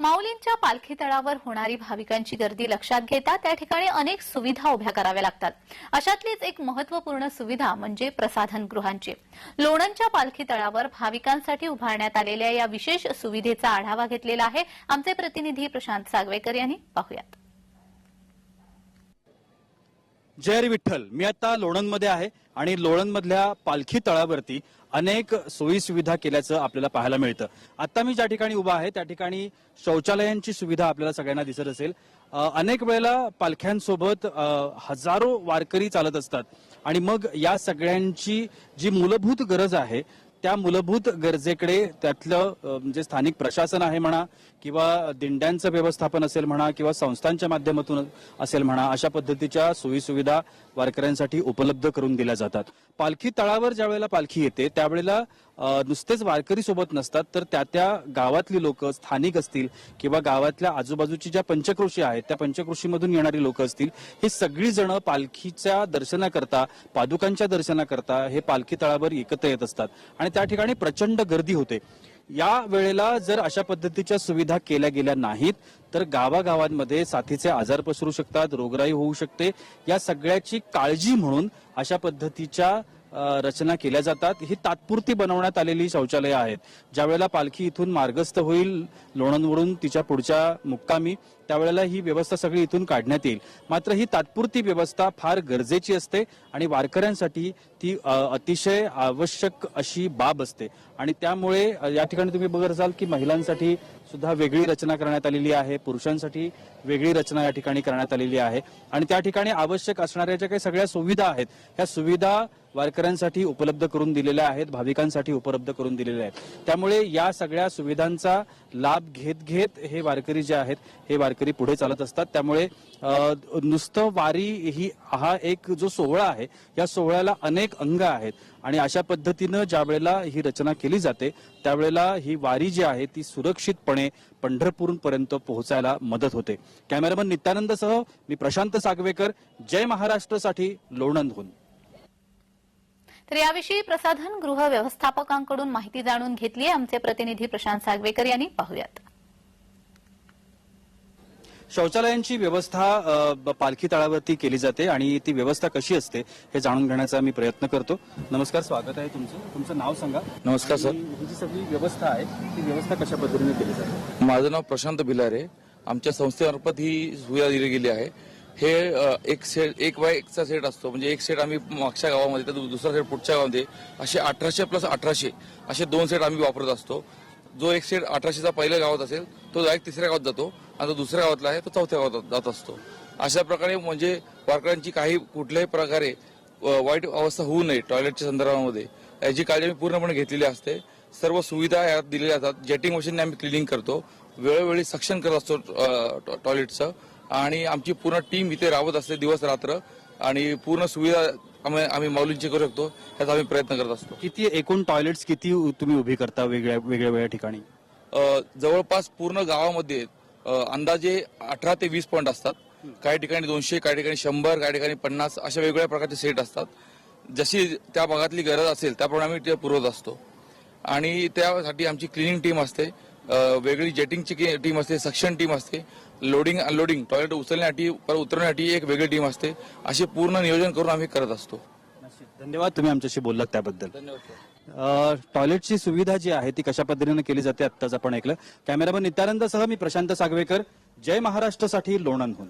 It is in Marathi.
माऊलींच्या पालखी तळावर होणारी भाविकांची गर्दी लक्षात घेता त्या ठिकाणी अनेक सुविधा उभ्या कराव्या लागतात. अशातलीच एक महत्त्वपूर्ण सुविधा म्हणजे प्रसाधन गृहांची. लोणंदच्या पालखी तळावर भाविकांसाठी उभारण्यात आलेल्या या विशेष सुविधेचा आढावा घेतलेला आहे. आमचे प्रतिनिधी प्रशांत सागवेकर यांनी. पाहुयात. जय विठ्ठल. मी आता लोणंदमध्ये आहे आणि लोणंदमधल्या पालखी तळावरती अनेक सोयी सुविधा केल्याचं आपल्याला पाहायला मिळतं. आता मी ज्या ठिकाणी उभा आहे त्या ठिकाणी शौचालयांची सुविधा आपल्याला सगळ्यांना दिसत असेल. अनेक वेळेला पालख्यांसोबत हजारो वारकरी चालत असतात. आणि मग या सगळ्यांची जी मूलभूत गरज आहे त्या मूलभूत गरजेकडे त्यातलं म्हणजे स्थानिक प्रशासन आहे म्हणा किंवा दिंड्यांचं व्यवस्थापन असेल म्हणा किंवा संस्थांच्या माध्यमातून असेल म्हणा अशा पद्धतीच्या सोयीसुविधा वारकऱ्यांसाठी उपलब्ध करून दिल्या जातात. पालखी तळावर ज्या वेळेला पालखी येते त्यावेळेला नुसतेच वारकरी सोबत नसतात तर त्या त्या गावातली लोक स्थानिक असतील किंवा गावातल्या आजूबाजूची ज्या पंचकृषी आहेत त्या पंचकृषीमधून येणारी लोक असतील हे सगळीजण पालखीच्या दर्शनाकरता पादुकांच्या दर्शनाकरता हे पालखी तळावर एकत्र येत असतात. आणि त्या ठिकाणी प्रचंड गर्दी होते. या वेळेला जर अशा पद्धतीच्या सुविधा केल्या गेल्या नाहीत तर गावागावांमध्ये साथीचे आजार पसरू शकतात रोगराई होऊ शकते. या सगळ्याची काळजी म्हणून अशा पद्धतीच्या रचना केल्या जातात. ही तात्पुरती बनवण्यात आलेली शौचालयं आहेत. ज्यावेळेला पालखी इथून मार्गस्थ होईल लोणंदवरून तिच्या पुढच्या मुक्कामी त्यावेळेला ही व्यवस्था सगळी इथून काढण्यात येईल. मात्र ही तात्पुरती व्यवस्था फार गरजेची असते आणि वारकऱ्यांसाठी ती अतिशय आवश्यक अशी बाब असते. आणि त्यामुळे या ठिकाणी तुम्ही बघत असाल की महिलांसाठी सुद्धा वेगळी रचना करण्यात आलेली आहे. पुरुषांसाठी वेगळी रचना या ठिकाणी करण्यात आलेली आहे. आणि त्या ठिकाणी आवश्यक असणाऱ्या ज्या काही सगळ्या सुविधा आहेत ह्या सुविधा वारकऱ्यांसाठी उपलब्ध करून दिलेल्या आहेत भाविकांसाठी उपलब्ध करून दिलेल्या आहेत. त्यामुळे या सगळ्या सुविधांचा लाभ घेत घेत हे वारकरी जे आहेत हे वारकरी पुढे चालत असतात. त्यामुळे नुसतं वारी ही हा एक जो सोहळा आहे या सोहळ्याला अनेक अंग आहेत. आणि अशा पद्धतीनं ज्या वेळेला ही रचना केली जाते त्यावेळेला ही वारी जी आहे ती सुरक्षितपणे पंढरपूरपर्यंत पोहोचायला मदत होते. कॅमेरामन नित्यानंदसह मी प्रशांत सागवेकर जय महाराष्ट्रसाठी लोणंदहून. तर याविषयी प्रसाधन गृह व्यवस्थापकांकडून माहिती जाणून घेतली आहे आमचे प्रतिनिधी प्रशांत सागवेकर यांनी. पाहुयात. शौचालयांची व्यवस्था पालखी तळावरती केली जाते आणि ती व्यवस्था कशी असते हे जाणून घेण्याचा मी प्रयत्न करतो. नमस्कार स्वागत आहे तुमचं. तुमचं नाव सांगा. नमस्कार सर. ही जी सगळी व्यवस्था आहे ती व्यवस्था कशा पद्धतीने केली जाते? माझं नाव प्रशांत भिलारे. आमच्या संस्थेमार्फत ही सुविधा दिली गेली आहे. हे एक सेट एक बाय एकचा सेट असतो. म्हणजे एक सेट आम्ही मागच्या गावामध्ये तर दुसरा सेट पुढच्या गावामध्ये असे अठराशे प्लस अठराशे असे दोन सेट आम्ही वापरत असतो. जो एक सेट अठराशेचा पहिल्या गावात असेल तो डायरेक्ट तिसऱ्या गावात जातो आणि जो दुसऱ्या गावातला आहे तो चौथ्या गावात जात असतो. अशा प्रकारे म्हणजे वारकऱ्यांची काही कुठल्याही प्रकारे वाईट अवस्था होऊ नये टॉयलेटच्या संदर्भामध्ये. याची काळजी आम्ही पूर्णपणे घेतलेली असते. सर्व सुविधा यात दिलेल्या जातात. जेटिंग मशीनने आम्ही क्लिनिंग करतो. वेळोवेळी सक्शन करत असतो टॉ- टॉयलेटचं आणि आमची पूर्ण टीम इथे राबत असते दिवस रात्र. आणि पूर्ण सुविधा आम्ही आम्ही माऊलींची करू शकतो. याचा आम्ही प्रयत्न करत असतो. किती एकूण टॉयलेट्स किती तुम्ही उभी करता वेगळ्या वेगळ्या वेगळ्या ठिकाणी? जवळपास पूर्ण गावामध्ये अंदाजे अठरा ते वीस पॉईंट असतात. काही ठिकाणी दोनशे काही ठिकाणी शंभर काही ठिकाणी पन्नास अशा वेगवेगळ्या प्रकारचे सेट असतात. जशी त्या भागातली गरज असेल त्याप्रमाणे आम्ही ते पुरवत असतो. आणि त्यासाठी आमची क्लिनिंग टीम असते. वेगळी जेटिंगची टीम असते सक्शन टीम असते. लोडिंग अनलोडिंग टॉयलेट उचलण्यासाठी परत उतरवण्यासाठी एक वेगळी टीम असते. असे पूर्ण नियोजन करून आम्ही करत असतो. धन्यवाद तुम्ही आमच्याशी बोललात त्याबद्दल. धन्यवाद टॉयलेटची सुविधा जी आहे ती कशा पद्धतीने केली जाते आत्ताच आपण ऐकलं. कॅमेरामन नित्यानंदसह मी प्रशांत सागवेकर. जय महाराष्ट्रसाठी लोणंदहून.